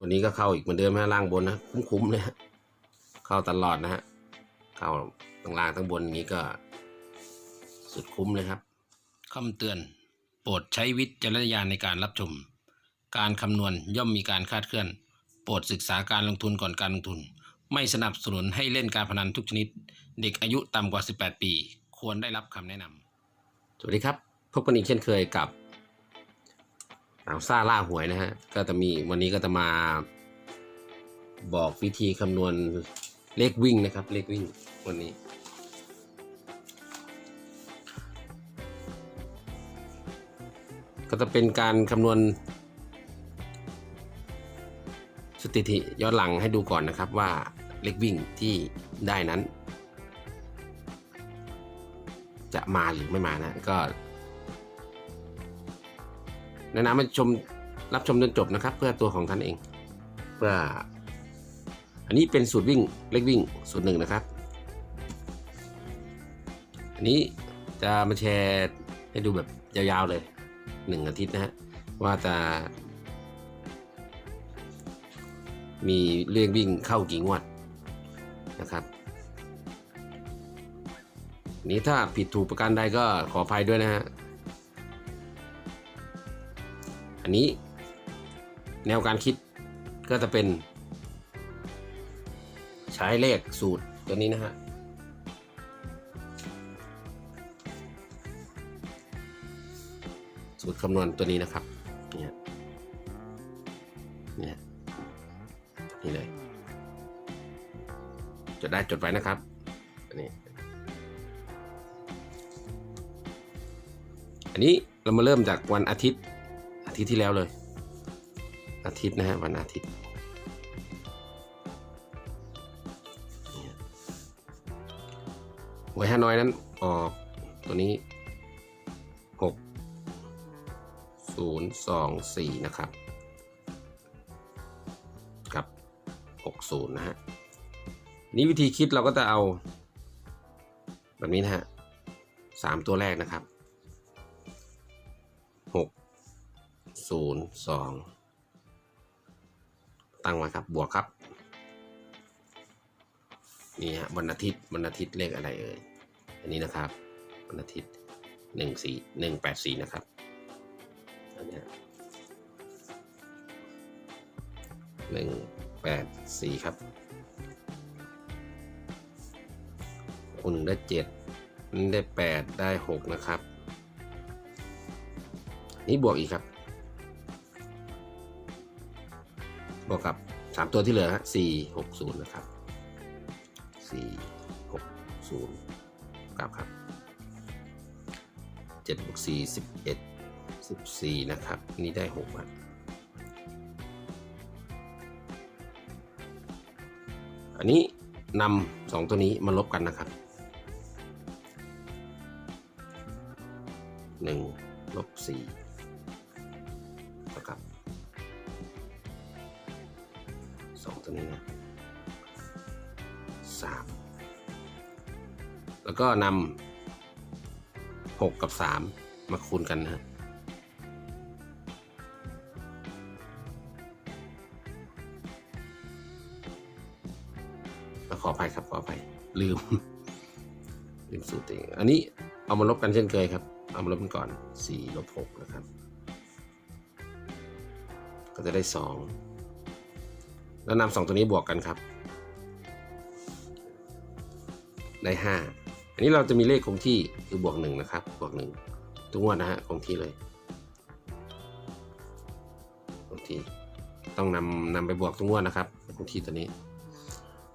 วันนี้ก็เข้าอีกเหมือนเดิมฮะล่างบนนะคุ้มๆเลยฮะเข้าตลอดนะฮะเข้าทั้งล่างทั้งบนอย่างนี้ก็สุดคุ้มเลยครับคำเตือน โปรดใช้วิจารณญาณในการรับชม การคำนวณย่อมมีการคาดเคลื่อน โปรดศึกษาการลงทุนก่อนการลงทุน ไม่สนับสนุนให้เล่นการพนันทุกชนิด เด็กอายุต่ำกว่า 18 ปี ควรได้รับคำแนะนำสวัสดีครับ พบกันอีกเช่นเคยกับ สาซ่าล่าหวยนะฮะ ก็จะมีวันนี้ก็จะมาบอกวิธีคำนวณเลขวิ่งนะครับ เลขวิ่งวันนี้ ก็จะเป็นการคำนวณสถิติย้อนหลังให้ดูก่อนนะครับว่าเลขวิ่งที่ได้นั้น จะมาหรือไม่มานะก็ แนะนำให้ชมรับชมจนจบนะครับ เพื่อตัวของท่านเอง เพื่อ อันนี้เป็นสูตรวิ่งเลขวิ่งสูตรหนึ่งนะครับ อันนี้จะมาแชร์ให้ดูแบบยาวๆเลยหนึ่งอาทิตย์นะฮะว่าจะ มีเรื่องวิ่งเข้ากี่งวดนะครับนี้ถ้าผิดถูกประการใดก็ขออภัยด้วยนะฮะ อันนี้ แนวการคิดก็จะเป็น ใช้เลขสูตรตัวนี้นะฮะสูตรคำนวณตัวนี้นะครับเนี่ยเนี่ยนี่เลย จดได้จดไว้นะครับอันนี้อันนี้เรามาเริ่มจากวันอาทิตย์ ทิตย์ที่แล้วเลย อาทิตย์นะฮะวันอาทิตย์หวยฮานอยนั้นออกตัวนี้หกศูนย์สองสี่นะครับ กับหกศูนย์นะฮะนี่วิธีคิดเราก็จะเอา แบบนี้นะฮะสามตัวแรกนะครับ ศูนย์สองตั้งไว้ครับบวกครับ นี่ฮะวันอาทิตย์วันอาทิตย์เลขอะไรเอ่ยอันนี้นะครับวันอาทิตย์หนึ่งสี่หนึ่งแปดสี่นะครับอันนี้หนึ่งแปดสี่ครับคุณได้เจ็ดนี่ได้แปดได้หกนะครับ นี่บวกอีกครับ บวกกับ 3 ตัวที่เหลือฮะ4 6 0 นะครับ 4 6 0กลับครับ7บวก4 11 14 นะครับ นี่ได้6ครัอันนี้นำสองตัวนี้มาลบกันนะครับ 1 ลบ4 แล้วก็นำหกกับสามมาคูณกันนะฮะขออภัยครับขออภัยลืม ลืมสูตรเองอันนี้เอามาลบกันเช่นเคยครับ เอามาลบกันก่อนสี่ลบหกนะครับ ก็จะได้สองแล้วนำสองตัวนี้บวกกันครับ ได้ห้า อันนี้เราจะมีเลขคงที่คือบวกหนึ่งนะครับ บวกหนึ่งทุกงวดนะฮะคงที่เลยคงที่ต้องนำนำไปบวกทุกงวดนะครับคงที่ตัวนี้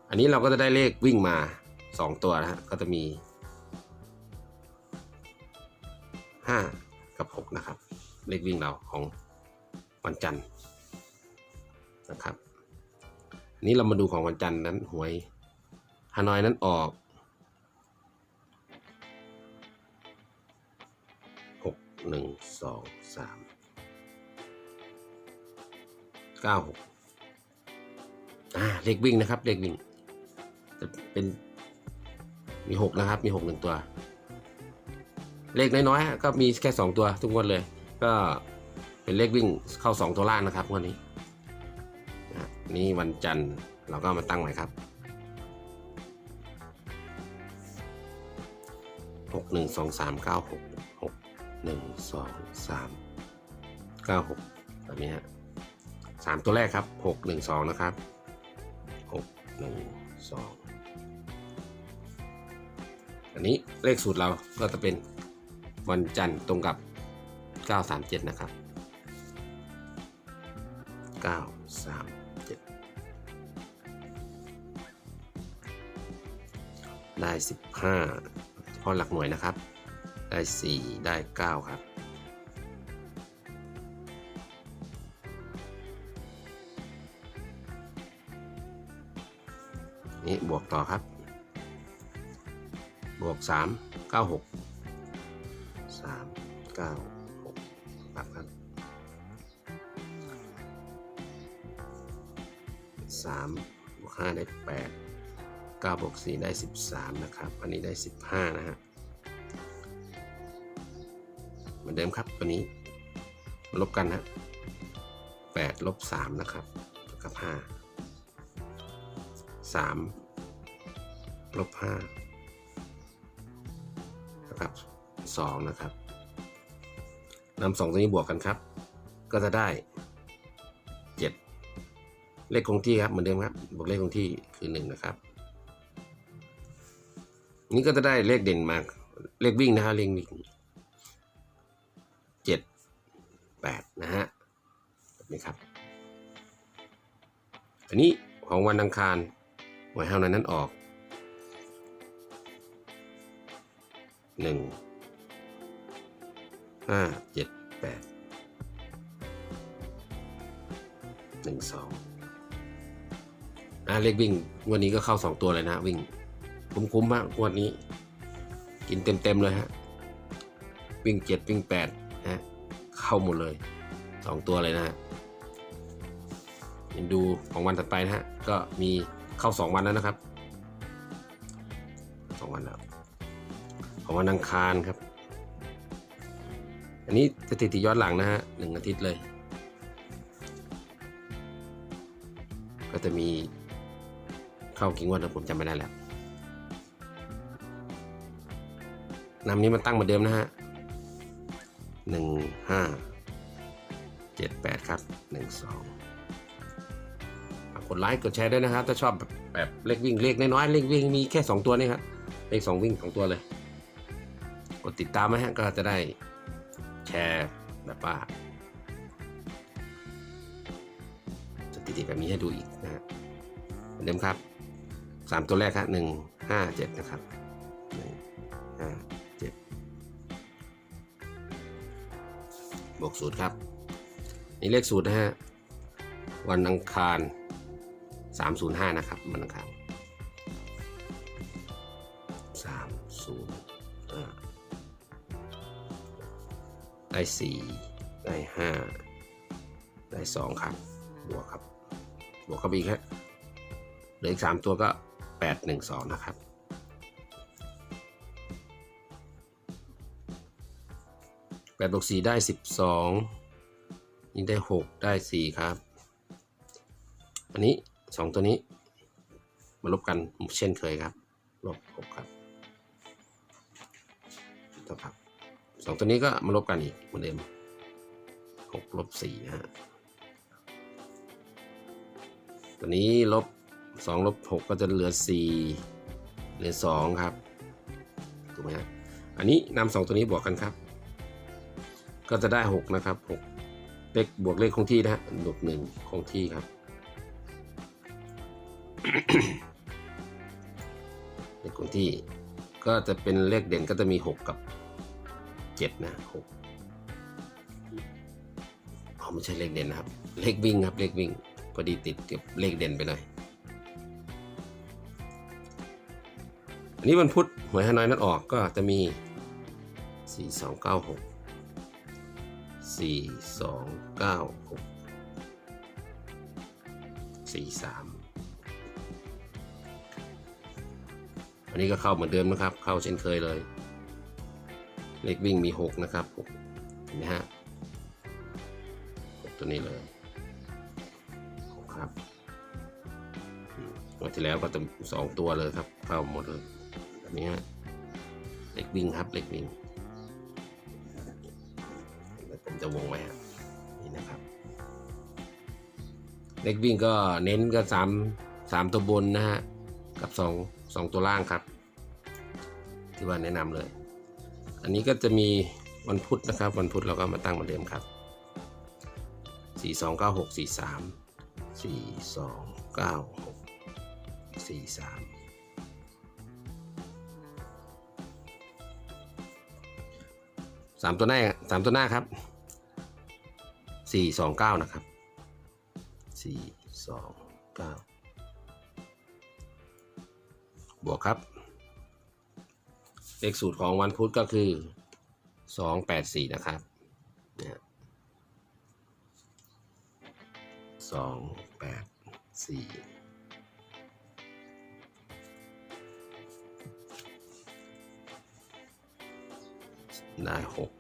อันนี้เราก็จะได้เลขวิ่งมาสองตัวนะฮะก็จะมีห้ากับหกนะครับ เลขวิ่งเราของวันจันทร์นะครับอันนี้เรามาดูของวันจันทร์นั้นหวยฮานอยนั้นออก หนึ่งสองสามเก้าหกอ่าเลขวิ่งนะครับเลขวิ่งจะเป็นมีหกนะครับ มีหกหนึ่งตัว เลขน้อยๆก็มีแค่สองตัวทุกงวันเลย ก็เป็นเลขวิ่งเข้าสองตัวล่างนะครับงวันนี้นี่วันจันทร์เราก็มาตั้งใหม่ครับหกหนึ่งสองสามเก้าหก หนึ่งสองสามเก้าหกแบบนี้ฮะสามตัวแรกครับหกหนึ่งสองนะครับหกหนึ่งสองอันนี้เลขสูตรเราก็จะเป็นวันจันทร์ตรงกับ 937 นะครับ 937 ได้ 15เฉพาะหลักหน่วยนะครับ ได้ 4 ได้ 9 ครับ นี่บวกต่อครับ บวก 3 9 6 3 9 6ปรับครับ3บวก5ได้8 9บวก4ได้13นะครับ อันนี้ได้15นะฮะ มือนเดิมครับตัวนี้ลบกันนะ8ลบ3นะครับเท่ากับ5 3ลบ5เท่ากับ2นะครับนำสองตัวนี้บวกกันครับ ก็จะได้7เลขคงที่ครับเหมือนเดิมครับบวกเลขคงที่คือ1นะครับ นี่ก็จะได้เลขเด่นมาเลขวิ่งนะฮะเลขวิ่ง 8 นะฮะแบบนี้ครับ อันนี้ของวันอังคารหวยห้านั้นนั้นออก 1 5 7 8 1 2อะเลขวิ่งวันนี้ก็เข้า 2 ตัวเลยนะวิ่งคุ้มๆมากวันนี้ กินเต็ม ๆ เลยฮะ วิ่ง 7 วิ่ง 8 เข้าหมดเลยสองตัวเลยนะฮะเห็นดูของวันถัดไปนะฮะ ก็มีเข้าสองวันแล้วนะครับสองวันแล้ว ของวันอังคารครับ อันนี้สถิติย้อนหลังนะฮะหนึ่งอาทิตย์เลย ก็จะมีเข้ากี่งวดนะผมจำไม่ได้แล้วนำนี้มาตั้งเหมือนเดิมนะฮะ หนึ่งห้าเจ็ดแปดครับหนึ่งสองกดไลค์กดแชร์ด้วยนะครับ ถ้าชอบแบบเลขวิ่งเลขน้อยๆเลขวิ่งมีแค่สองตัวนี่ครับเลขสองวิ่งสองตัวเลย กดติดตามไหมฮะก็จะได้แชร์แบบว่าสถิติแบบนี้ให้ดูอีกนะฮะเหมือนเดิมครับสามตัวแรกครับหนึ่งห้าเจ็ดนะครับ บวกสูตรครับนี่เลขสูตรนะฮะวันอังคาร 305 นะครับวันอังคาร 305 ได้ 4 ได้ 5 ได้ 2 ครับ บวกครับ บวกเข้าไปอีกครับเหลืออีก 3 ตัวก็ 8 1 2 นะครับ ดบวกสี่ได้สิบสองนี่ได้หกได้สี่ครับ อันนี้สองตัวนี้ มาลบกันเช่นเคยครับ ลบหกครับเท่าครับสองตัวนี้ก็มาลบกันอีกเหมือนเดิมหกลบสี่นะฮะตัวนี้ลบสองลบหกก็จะเหลือสี่เหลือสองครับถูกไหมฮะอันนี้นำสองตัวนี้บวกกันครับ ก็จะได้6นะครับ6เลขบวกเลขคงที่นะฮะบวกหนึ่งคงที่ครับเลขคงที่ก็จะเป็นเลขเด่นก็จะมี6กับ7นะ6อ๋อไม่ใช่เลขเด่นนะครับ เลขวิ่งครับ เลขวิ่งพอดีติดกับเลขเด่นไปหน่อย อันนี้วันพุธหวยฮานอยนัดออกก็จะมี 4296 สี่สองเก้าหกสี่สามอันนี้ก็เข้าเหมือนเดิมนะครับ เข้าเช่นเคยเลย เลขวิ่งมีหกนะครับหกเห็นไหมฮะหกตัวนี้เลยหกครับวันที่แล้วก็จะสองตัวเลยครับ เข้าหมดเลยแบบนี้ฮะ เล็กวิ่งครับ เล็กวิ่ง เล็กวิ่งก็เน้นก็สามสามตัวบนนะฮะ กับสองสองตัวล่างครับ ที่ว่าแนะนำเลย อันนี้ก็จะมีวันพุธนะครับ วันพุธเราก็มาตั้งเหมือนเดิมครับ4 2 9 6 4 3 4 2 9 6 4 3สามตัวหน้าสามตัวหน้าครับสี่สองเก้านะครับ สี่สองเก้าบวกครับ เลขสูตรของวันพุธก็คือสองแปดสี่นะครับเนี่ยสองแปดสี่ได้หก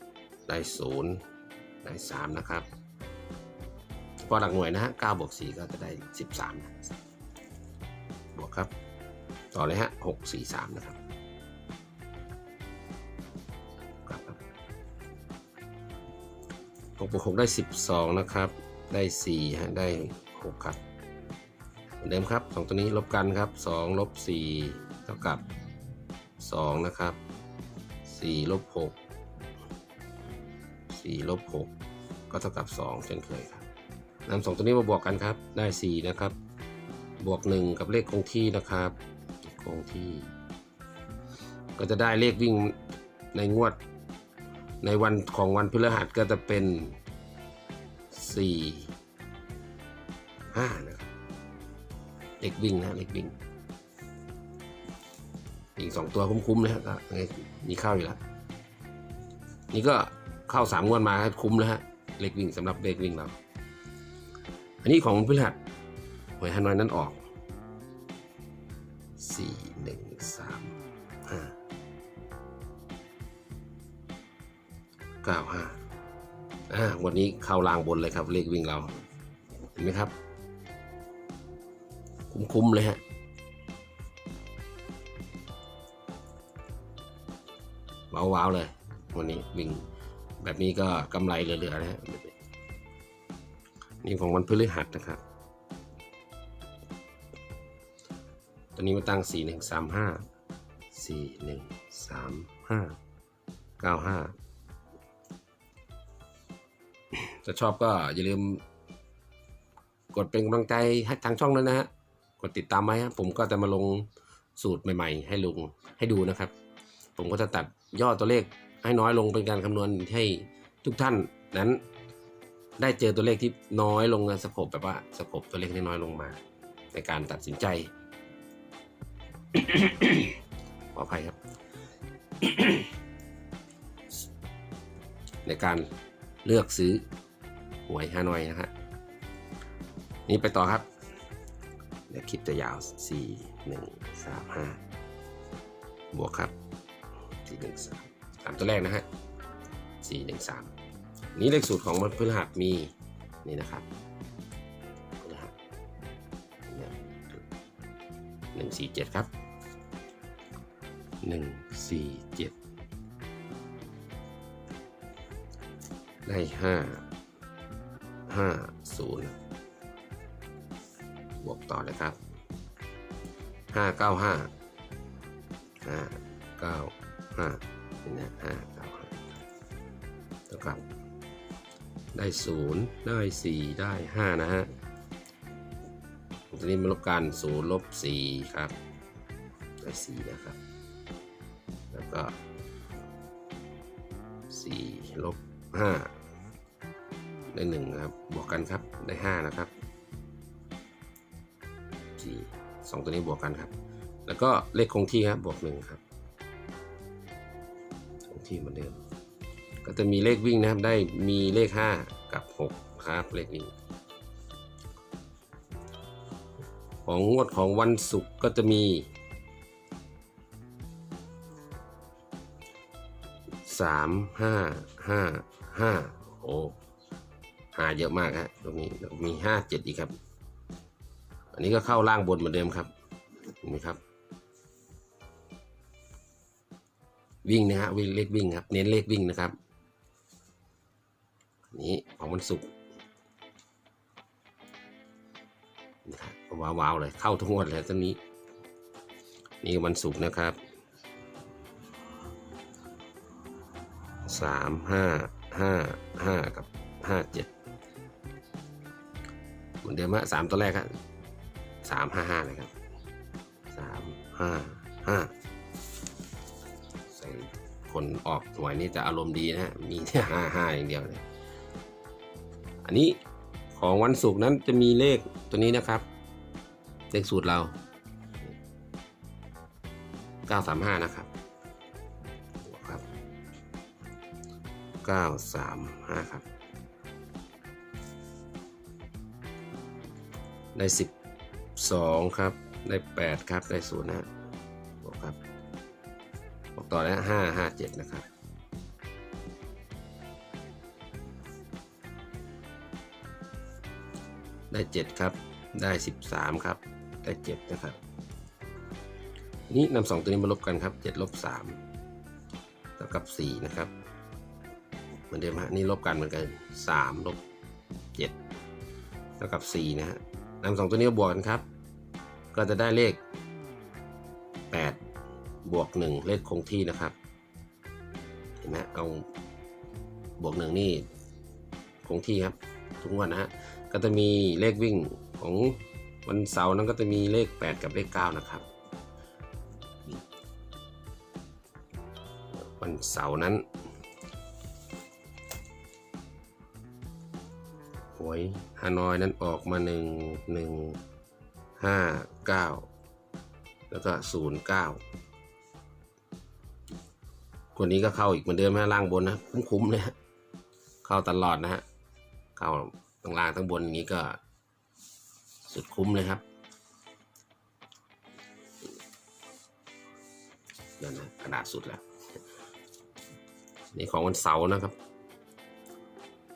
ได้ศูนย์ได้สามนะครับ พอหลักหน่วยนะฮะเก้าบวกสี่ก็จะได้สิบสามนะบวกครับ ต่อเลยฮะหกสี่สามนะครับกลับครับหกบวกหกได้สิบสองนะครับ ได้สี่ฮะได้หกครับเหมือนเดิมครับสองตัวนี้ลบกันครับสองลบสี่เท่ากับสองนะครับสี่ลบหกสี่ลบหกก็เท่ากับสองเช่นเคยครับ นำสองตัวนี้มาบวกกันครับ ได้สี่นะครับ บวกหนึ่งกับเลขคงที่นะครับ คงที่ ก็จะได้เลขวิ่งในงวด ในวันของวันพฤหัสก็จะเป็นสี่ห้านะครับ เลขวิ่งนะเลขวิ่ง อีกสองตัวคุ้มๆนะก็มีเข้าอยู่แล้ว นี่ก็เข้าสามงวดมาครับคุ้มแล้วฮะ เลขวิ่งสำหรับเลขวิ่งเรา อันนี้ของพฤหัสหวยฮานอยนั้นออกสี่หนึ่งสามห้าเก้าห้าอ่าวันนี้เข้าลางบนเลยครับ เลขวิ่งเรา เห็นไหมครับ คุ้มๆเลยฮะว้าวๆเลย วันนี้วิ่งแบบนี้ก็กำไรเหลือๆนะฮะ นี่ของวันพฤหัสนะครับ ตอนนี้มาตั้ง 4 1 3 5 4 1 3 5 9 5ถ้าชอบก็อย่าลืม กดเป็นกำลังใจให้ทางช่องนั้นนะฮะ กดติดตามไว้ฮะผมก็จะมาลงสูตรใหม่ ๆ ให้ลุงให้ดูนะครับ ผมก็จะตัดยอดตัวเลขให้น้อยลงเป็นการคำนวณให้ทุกท่านนั้น ได้เจอตัวเลขที่น้อยลงนะสกบแบบว่าสกบตัวเลขน้อยลงมา ในการตัดสินใจขออภัยครับ ในการเลือกซื้อหวยฮานอยนะฮะนี่ไปต่อครับเดี๋ยวคลิปจะยาว 4 1 3 5 บวกครับ 4 1 3 3 ตัวแรกนะฮะ 4 1 3 นี่เลขสูตรของมันพฤหัสมีนี่นะครับพฤหัสหนึ่งสี่เจ็ดครับหนึ่งสี่เจ็ดได้ห้าห้าศูนย์บวกต่อเลยครับห้าเก้าห้าห้าเก้าห้านี่นะห้า ได้ศูนย์ได้สี่ได้ห้านะฮะทีนี้มาลบกันศูนย์ลบสี่ครับ ได้สี่นะครับ แล้วก็สี่ลบห้าได้หนึ่งครับ บวกกันครับ ได้ห้านะครับสี่สองตัวนี้บวกกันครับ แล้วก็เลขคงที่ครับ บวกหนึ่งครับ คงที่เหมือนเดิม ก็จะมีเลขวิ่งนะครับ ได้มีเลขห้ากับหกครับ เลขวิ่งของงวดของวันศุกร์ก็จะมีสามห้าห้าห้าโอ้หาเยอะมากฮะตรงนี้แล้วมีห้าเจ็ดอีกครับ อันนี้ก็เข้าล่างบนเหมือนเดิมครับเห็นไหมครับวิ่งนะฮะวิ่งเลขวิ่งครับ เน้นเลขวิ่งนะครับ นี้ของวันศุกร์นะครับว้าวๆเลยเข้าทุกงวดเลยตอนนี้ นี่วันศุกร์นะครับสามห้าห้าห้ากับห้าเจ็ดเหมือนเดิมฮะสามตัวแรกครับสามห้าห้าเลยครับสามห้าห้าใส่คนออกหน่วยนี้จะอารมณ์ดีนะฮะมีแค่ห้าห้าอย่างเดียวเลย อันนี้ของวันศุกร์นั้นจะมีเลขตัวนี้นะครับ เลขสูตรเรา 935 นะครับครับ 935 ครับ ได้ 12 ครับ ได้ 8 ครับ ได้0นะบอกครับ บอกต่อแล้ว5 5 7 นะครับ ได้ 7 ครับ ได้ 13 ครับ ได้ 7 นะครับ นี้นำสองตัวนี้มาลบกันครับ7ลบ3เท่ากับ 4 นะครับ เหมือนเดิมฮะนี่ลบกันเหมือนกัน3ลบ7เท่ากับ 4 นะฮะนำสองตัวนี้มาบวกกันครับ ก็จะได้เลข 8 บวก 1 เลขคงที่นะครับเห็นไหมเอาบวก 1 นี่คงที่ครับทุกวันนะฮะ ก็จะมีเลขวิ่งของวันเสาร์นั้นก็จะมีเลข 8 กับเลข 9 นะครับ วันเสาร์นั้นหวยฮานอยนั้นออกมา 1 1 5 9 แล้วก็ 0 9 คนนี้ก็เข้าอีกเหมือนเดิมฮะล่างบนนะ คุ้มๆเลยฮะเข้าตลอดนะฮะ เข้า ทั้งล่างทั้งบนอย่างนี้ก็สุดคุ้มเลยครับนั่นนะกระดาษสุดแล้วนี่ของวันเสาร์นะครับ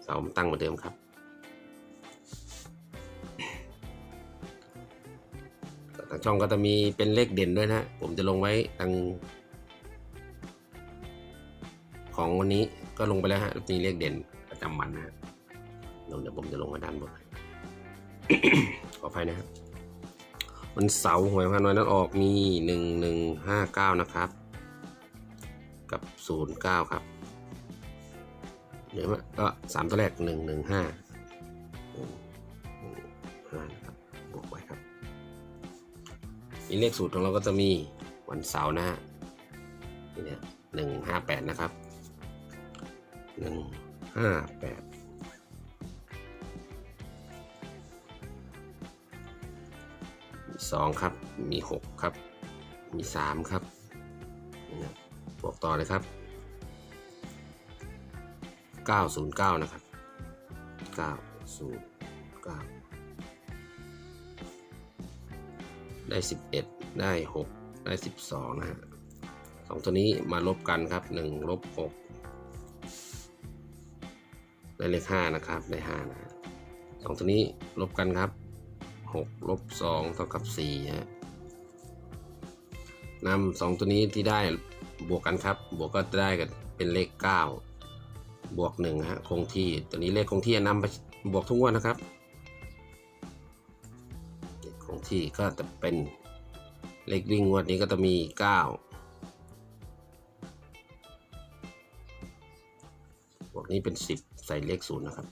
เสาร์มันตั้งเหมือนเดิมครับ ทางช่องก็จะมีเป็นเลขเด่นด้วยนะ ผมจะลงไว้ทางของวันนี้ก็ลงไปแล้วฮะ มีเลขเด่นประจำวันนะฮะ เดี๋ยวผมจะลงไว้ด้านบนขออภัยนะครับวันเสาร์หวยพานอยนั้นออกมีหนึ่งหนึ่งห้าเก้านะครับ กับศูนย์เก้าครับเดี๋ยวก็สามตัวแรกหนึ่งหนึ่งห้าห้านะครับบวกไว้ครับมีเลขสูตรของเราก็จะมีวันเสาร์นะฮะนี่เนี่ยหนึ่งห้าแปดนะครับหนึ่งห้าแปด มีสองครับ มีหกครับ มีสามครับบวกต่อเลยครับเก้าศูนย์เก้านะครับเก้าศูนย์เก้าได้สิบเอ็ดได้หกได้สิบสองนะฮะสองตัวนี้มาลบกันครับหนึ่งลบหกได้เลขห้านะครับ ได้ห้านะฮะสองตัวนี้ลบกันครับ 6ลบ2เท่ากับ4ฮะนำสองตัวนี้ที่ได้บวกกันครับ บวกก็จะได้กันเป็นเลข 9 บวก1ฮะคงที่ตัวนี้เลขคงที่นำไปบวกทุกงวันนะครับเลขคงที่ก็จะเป็นเลขวิ่งงวดนี้ก็จะมี 9 บวกนี้เป็น 10 ใส่เลข0นะครับ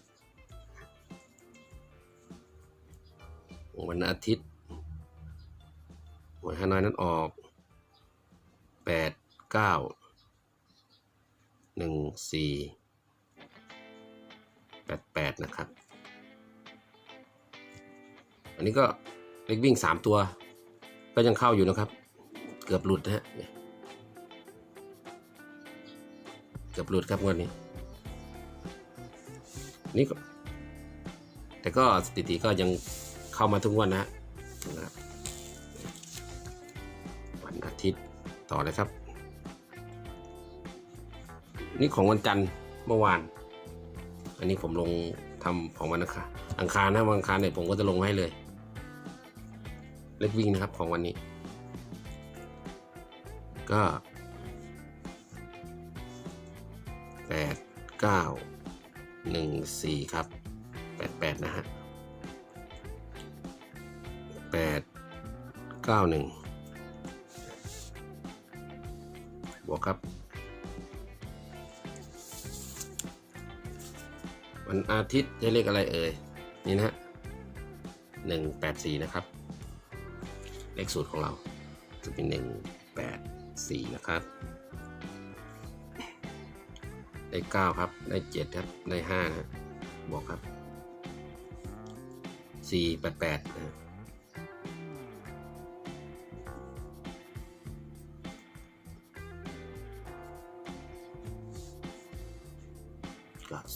วันอาทิตย์หวยฮานอยนั้นออกแปดเก้าหนึ่งสี่แปดแปดนะครับ อันนี้ก็เล็กวิ่งสามตัว ก็ยังเข้าอยู่นะครับ เกือบหลุดนะฮะเกือบหลุดครับงวันนี้ นี่ก็แต่ก็สถิติก็ยัง เข้ามาทุกวันนะวันอาทิตย์ต่อเลยครับ นี่ของวันจันทร์เมื่อวาน อันนี้ผมลงทำของวันอังคารอังคารนะวันอังคารเนี่ยผมก็จะลงให้เลย เล็กวิ่งนะครับของวันนี้ ก็แปดเก้าหนึ่งสี่ครับแปดแปดนะฮะ 91 บวกครับ วันอาทิตย์จะเลขอะไรเอ่ย นี่นะฮะ184 นะครับ เลขสูตรของเราจะเป็น 184 นะครับ ได้ 9 ครับ ได้ 7 ครับ ได้ 5 นะบวกครับ 488นะ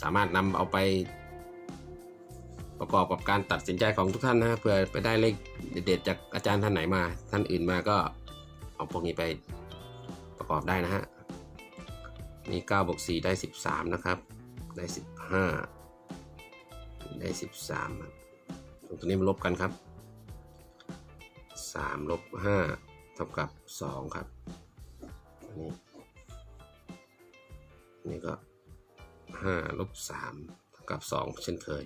ามารถนำเอาไป ประกอบกับการตัดสินใจของทุกท่านนะเพื่อไปได้เลขเด็ดจากอาจารย์ท่านไหนมา ท่านอื่นมาก็เอาพวกนี้ไปประกอบได้นะฮะนี่9บวก4ได้ 13 นะครับ ได้ 15 ได้ 13ครับตัวนี้มาลบกันครับ 3 ลบ 5 เท่ากับ 2 ครับนนี้อันนี่ก็ 5ลบ3เท่ากับ 2 เช่นเคย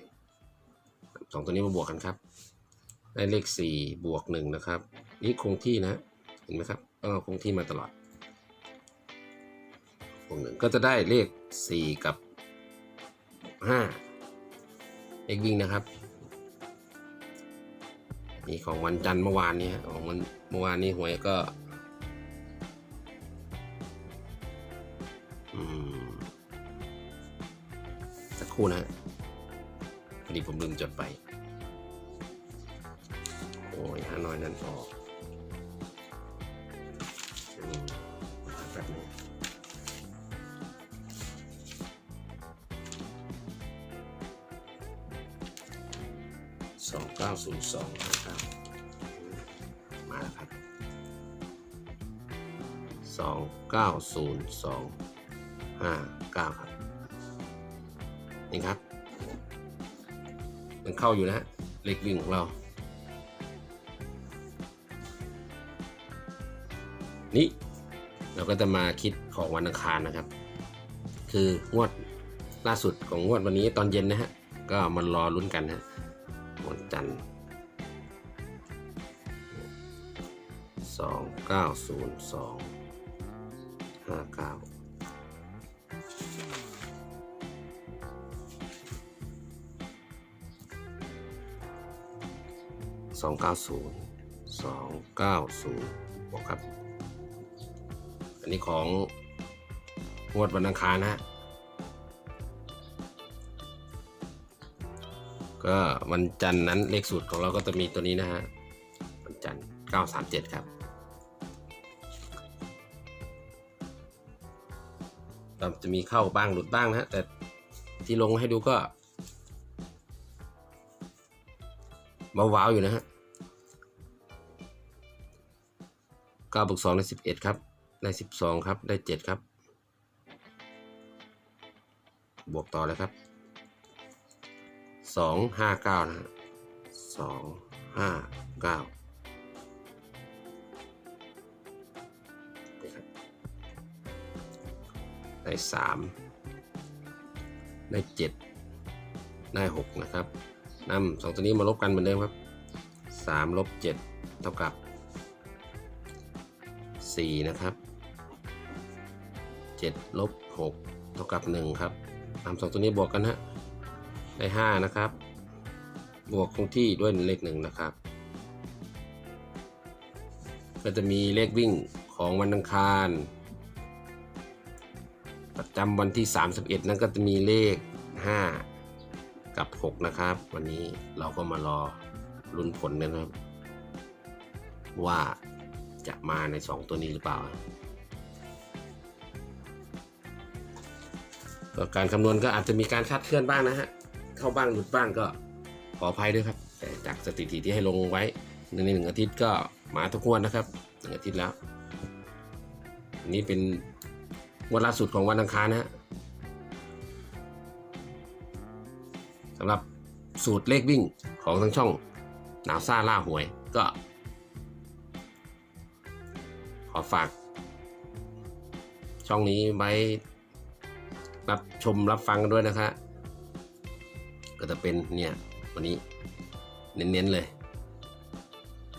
สองตัวนี้มาบวกกันครับ ได้เลข 4 บวก 1 นะครับ นี่คงที่นะ เห็นไหมครับต้องเอาคงที่มาตลอดบวกหนึ่งก็จะได้เลข 4 กับ 5 เลขวิ่งนะครับนี่ของวันจันทร์เมื่อวานนี้ของวันเมื่อวานนี้หวยก็ รู่นะฮะพอดีผมลืมจดไป โอ้ยฮานอยนั่นออกแป๊บนึงสองเก้าศูนย์สองนะครับมาแล้วครับสองเก้าศูนย์สองห้าเก้าครับ นี่ครับมันเข้าอยู่นะฮะเลขวิ่งของเรา นี่เราก็จะมาคิดของวันอังคารนะครับ คืองวดล่าสุดของงวดวันนี้ตอนเย็นนะฮะก็มันรอลุ้นกันฮะวันจันทร์2 9 0 2 290 290บอกครับ อันนี้ของงวดวันอังคารนะก็วันจันทร์นั้นเลขสูตรของเราก็จะมีตัวนี้นะฮะวันจันทร์937 ครับ จะมีเข้าบ้างหลุดบ้างนะแต่ที่ลงให้ดูก็เบาๆอยู่นะฮะ 9บวก2ได้11 ครับ ได้ 12 ครับ ได้ 7 ครับ บวกต่อเลยครับ 2 5 9 นะฮะ2 5 9นี่ครับ ได้ 3 ได้ 7 ได้ 6 นะครับนำสองตัวนี้มาลบกันเหมือนเดิมครับ 3 ลบ 7 เท่ากับ 4 นะครับ7ลบ6เท่ากับ 1 ครับนำสองตัวนี้บวกกันฮะได้ 5 นะครับ บวกคงที่ด้วยเลขหนึ่งนะครับ ก็จะมีเลขวิ่งของวันอังคาร ประจำวันที่ 31 นั้นก็จะมีเลข 5 กับ 6 นะครับ วันนี้เราก็มารอลุ้นผลนะครับ ว่า จะมาใน 2 ตัวนี้หรือเปล่าก็การคำนวณก็อาจจะมีการคาดเคลื่อนบ้างนะฮะ เข้าบ้างหลุดบ้างก็ขออภัยด้วยครับ แต่จากสถิติที่ให้ลงไว้ในหนึ่งอาทิตย์ก็มาทุกวดนะครับหนึ่งอาทิตย์แล้วนนี้เป็นงวดล่าสุดของวันอังคารนะฮะสำหรับสูตรเลขวิ่งของทั้งช่องหนาวซ่าล่าหวยก็ อฝาก ช่องนี้ไว้รับชมรับฟังกันด้วยนะคะ ก็จะเป็นเนี่ยวันนี้เน้นๆเลย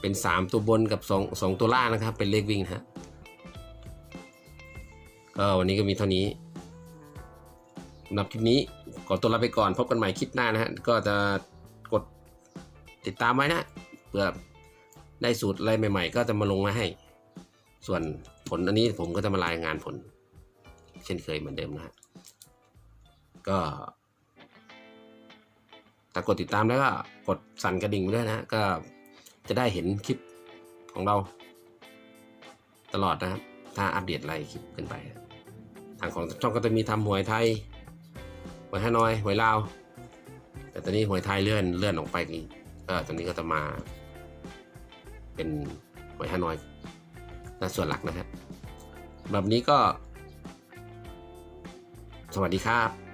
เป็นสามตัวบนกับสองสองตัวล่างนะครับ เป็นเลขวิ่งนะฮะก็วันนี้ก็มีเท่านี้สำหรับคลิปนี้ขอตัวลาไปก่อนพบกันใหม่คลิปหน้านะฮะก็จะกดติดตามไว้นะเพื่อได้สูตรอะไรใหม่ ๆ ก็จะมาลงมาให้ ส่วนผลอันนี้ผมก็จะมารายงานผล เช่นเคยเหมือนเดิมนะฮะก็ถ้ากดติดตามแล้วก็กดสั่นกระดิ่งไปด้วยนะฮะก็จะได้เห็นคลิปของเรา ตลอดนะครับถ้าอัปเดตอะไรคลิปขึ้นไป ทางของช่องก็จะมีทำหวยไทยหวยฮานอยหวยลาวแต่ตอนนี้หวยไทยเลื่อนเลื่อนออกไปอีกก็ตอนนี้ก็จะมา เป็นหวยฮานอย และส่วนหลักนะฮะแบบนี้ก็ สวัสดีครับ